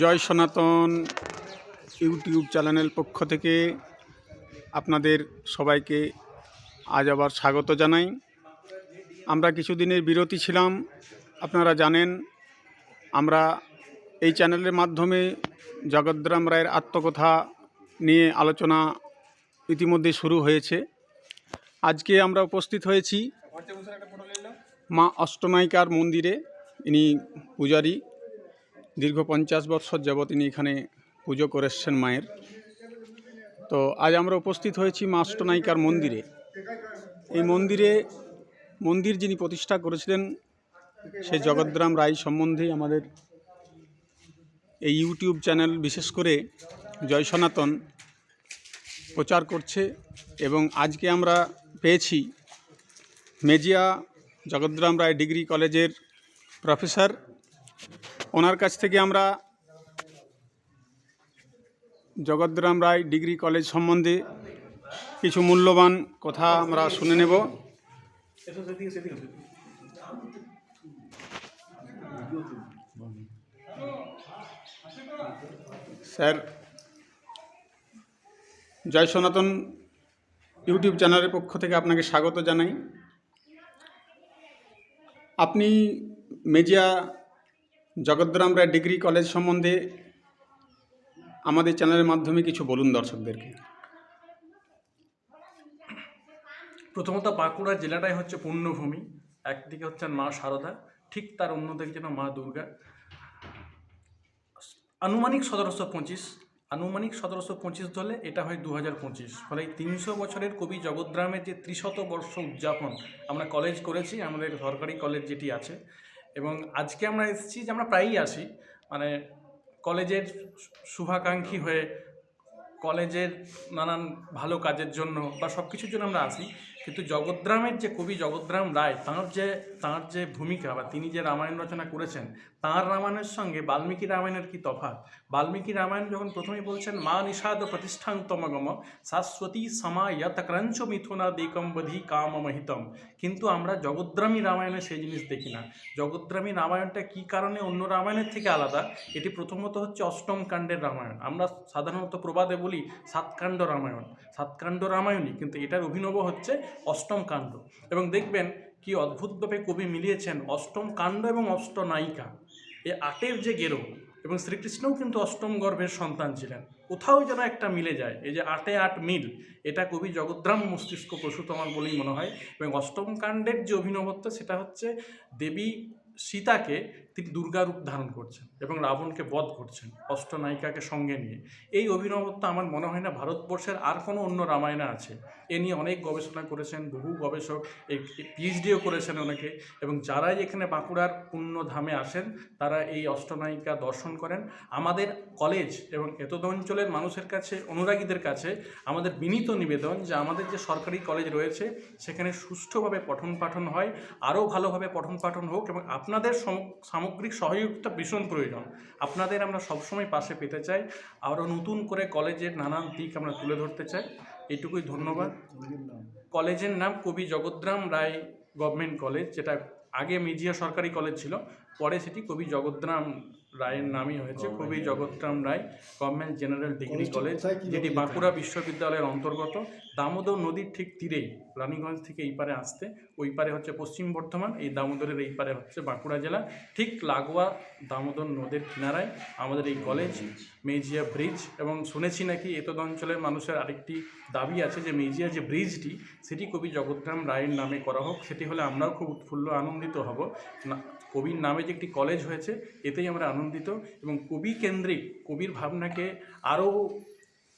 জয় সনাতন ইউটিউব চ্যানেলের পক্ষ থেকে আপনাদের সবাইকে আজ আবার স্বাগত জানাই। আমরা কিছুদিনের বিরতি ছিলাম, আপনারা জানেন, আমরা এই চ্যানেলের মাধ্যমে জগদ্রাম রায়ের আত্মকথা নিয়ে আলোচনা ইতিমধ্যে শুরু হয়েছে। আজকে আমরা উপস্থিত হয়েছি মা অষ্টনায়িকার মন্দিরে, ইনি পূজারী। দীর্ঘ পঞ্চাশ বৎসর যাবৎ তিনি এখানে পুজো করে এসছেন মায়ের। তো আজ আমরা উপস্থিত হয়েছি মা অষ্টনায়িকার মন্দিরে। এই মন্দিরে, মন্দির যিনি প্রতিষ্ঠা করেছিলেন, সেই জগদ্রাম রায় সম্বন্ধে আমাদের এই ইউটিউব চ্যানেল বিশেষ করে জয় সনাতন প্রচার করছে এবং আজকে আমরা পেয়েছি মেজিয়া জগদ্রাম রায় ডিগ্রি কলেজের প্রফেসর ওনার কাছ থেকে আমরা জগদ্রাম রায় ডিগ্রি কলেজ সম্বন্ধে কিছু মূল্যবান কথা আমরা শুনে নেব। স্যার, জয় সনাতন ইউটিউব চ্যানেলের পক্ষ থেকে আপনাকে স্বাগত জানাই। আপনি মেজিয়া জগদ্রাম রায় ডিগ্রি কলেজ সম্বন্ধে আমাদের চ্যানেলের মাধ্যমে কিছু বলুন দর্শকদেরকে। প্রথমত বাঁকুড়া জেলাটাই হচ্ছে পুণ্যভূমি একদিকে হচ্ছেন মা শারদা ঠিক তার অন্যদিকে যেন মা দুর্গা। আনুমানিক সতেরোশো পঁচিশ, আনুমানিক সতেরোশো পঁচিশ ধরলে এটা হয় দু হাজার পঁচিশ, ফলে তিনশো বছরের কবি জগদ্রামের যে ত্রিশত বর্ষ উদযাপন আমরা কলেজ করেছি, আমাদের সরকারি কলেজ যেটি আছে এবং আজকে আমরা এসেছি যে আমরা প্রায়ই আসি। মানে কলেজের শুভাকাঙ্ক্ষী হয়ে কলেজের নানান ভালো কাজের জন্য বা সব কিছুর জন্য আমরা আসি। কিন্তু জগদ্রামের যে কবি জগদ্রাম রায়, তাঁর যে তাঁর যে ভূমিকা বা তিনি যে রামায়ণ রচনা করেছেন, তাঁর রামায়ণের সঙ্গে বাল্মীকি রামায়ণের কি তফাৎ? বাল্মীকি রামায়ণ যখন প্রথমেই বলছেন, মা নিষাদ প্রতিষ্ঠান তমগম, শাশ্বতী সমায়ত ক্রঞ্চ মিথুনা দেকম্বধি কামমহিতম কিন্তু আমরা জগদ্রামী রামায়ণে সেই জিনিস দেখি না। জগদ্রামী রামায়ণটা কি কারণে অন্য রামায়ণের থেকে আলাদা? এটি প্রথমত হচ্ছে অষ্টম কাণ্ডের রামায়ণ। আমরা সাধারণত প্রবাদে বলি সাতকাণ্ড রামায়ণ। সাতকাণ্ড রামায়ণই, কিন্তু এটার অভিনব হচ্ছে অষ্টম কাণ্ড। এবং দেখবেন কি অদ্ভুতভাবে কবি মিলিয়েছেন অষ্টম কাণ্ড এবং অষ্টনায়িকা এ আটের যে গেরো এবং শ্রীকৃষ্ণও কিন্তু অষ্টম গর্ভের সন্তান ছিলেন। কোথাও যেন একটা মিলে যায়। এই যে আটে আট মিল, এটা কবি জগদ্রাম মস্তিষ্ক প্রসূত আমার বলেই মনে হয়। এবং অষ্টম কাণ্ডের যে অভিনবত্ব, সেটা হচ্ছে দেবী সীতাকে তিনি দুর্গা রূপ ধারণ করছেন এবং রাবণকে বধ করছেন, অষ্টনায়িকাকে সঙ্গে নিয়ে। এই অভিনবত্ব আমার মনে হয় না ভারতবর্ষের আর কোনো অন্য রামায়ণে আছে। এ নিয়ে অনেক গবেষণা করেছেন, বহু গবেষক এই পিএইচডিও করেছেন অনেকে এবং যারাই এখানে বাঁকুড়ার পূর্ণ ধামে আসেন, তারা এই অষ্টনায়িকা দর্শন করেন। আমাদের কলেজ এবং এতদ অঞ্চলের মানুষের কাছে, অনুরাগীদের কাছে আমাদের বিনীত নিবেদন যে আমাদের যে সরকারি কলেজ রয়েছে, সেখানে সুষ্ঠুভাবে পঠন পাঠন হয়, আরও ভালোভাবে পঠন পাঠন হোক এবং আপনাদের সম- সামগ্রিক সহযোগিতা ভীষণ প্রয়োজন। আপনাদের আমরা সবসময় পাশে পেতে চাই। আরও নতুন করে কলেজের নানান দিক আমরা তুলে ধরতে চাই। এটুকুই ধন্যবাদ। কলেজের নাম কবি জগদ্রাম রায় গভর্নমেন্ট কলেজ, যেটা আগে মিজিয়া সরকারি কলেজ ছিল। পরে সেটি কবি জগদ্রাম রায়ের নামই হয়েছে। কবি Jagadram Roy government general degree college যেটি বাঁকুড়া বিশ্ববিদ্যালয়ের অন্তর্গত। দামোদর নদীর ঠিক তীরেই রানীগঞ্জ থেকে এই পারে আসতে ওই পারে হচ্ছে পশ্চিম বর্ধমান এই দামোদরের এই পারে হচ্ছে বাঁকুড়া জেলা। ঠিক লাগোয়া দামোদর নদের কিনারায় আমাদের এই কলেজ মেজিয়া ব্রিজ এবং শুনেছি নাকি এতদ অঞ্চলের মানুষের আরেকটি দাবি আছে যে মেজিয়া যে ব্রিজটি সেটি কবি জগদ্রাম রায়ের নামে করা হোক সেটি হলে আমরাও খুব উৎফুল্ল আনন্দিত হব। না কবির নামে যে একটি কলেজ হয়েছে এতেই আমরা আনন্দিত এবং কবি কেন্দ্রিক কবির ভাবনাকে আরও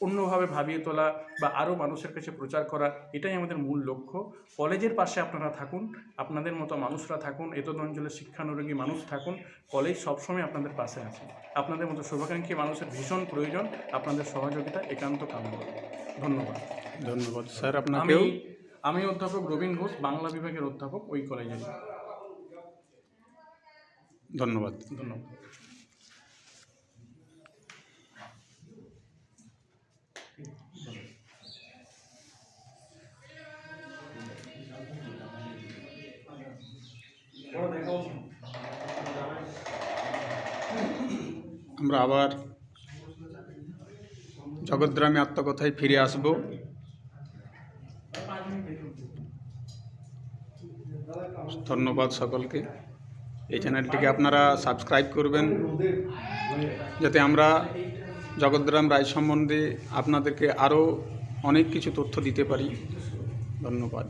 অন্যভাবে ভাবিয়ে তোলা বা আরও মানুষের কাছে প্রচার করা এটাই আমাদের মূল লক্ষ্য। কলেজের পাশে আপনারা থাকুন আপনাদের মতো মানুষরা থাকুন এতদ অঞ্চলের শিক্ষানুরাগী মানুষ থাকুন কলেজ সবসময় আপনাদের পাশে আছে। আপনাদের মতো শুভাকাঙ্ক্ষী মানুষের ভীষণ প্রয়োজন আপনাদের সহযোগিতা একান্ত কামনা ধন্যবাদ। ধন্যবাদ স্যার আমি আমি অধ্যাপক রবীন ঘোষ বাংলা বিভাগের অধ্যাপক ওই কলেজের ধন্যবাদ। ধন্যবাদ। আমরা আবার জগদ্রামে আত্মকথায় ফিরে আসব। ধন্যবাদ সকলকে। এই চ্যানেলটিকে আপনারা সাবস্ক্রাইব করবেন, যাতে আমরা জগদ্রাম রায় সম্বন্ধে আপনাদেরকে আরও অনেক কিছু তথ্য দিতে পারি। ধন্যবাদ।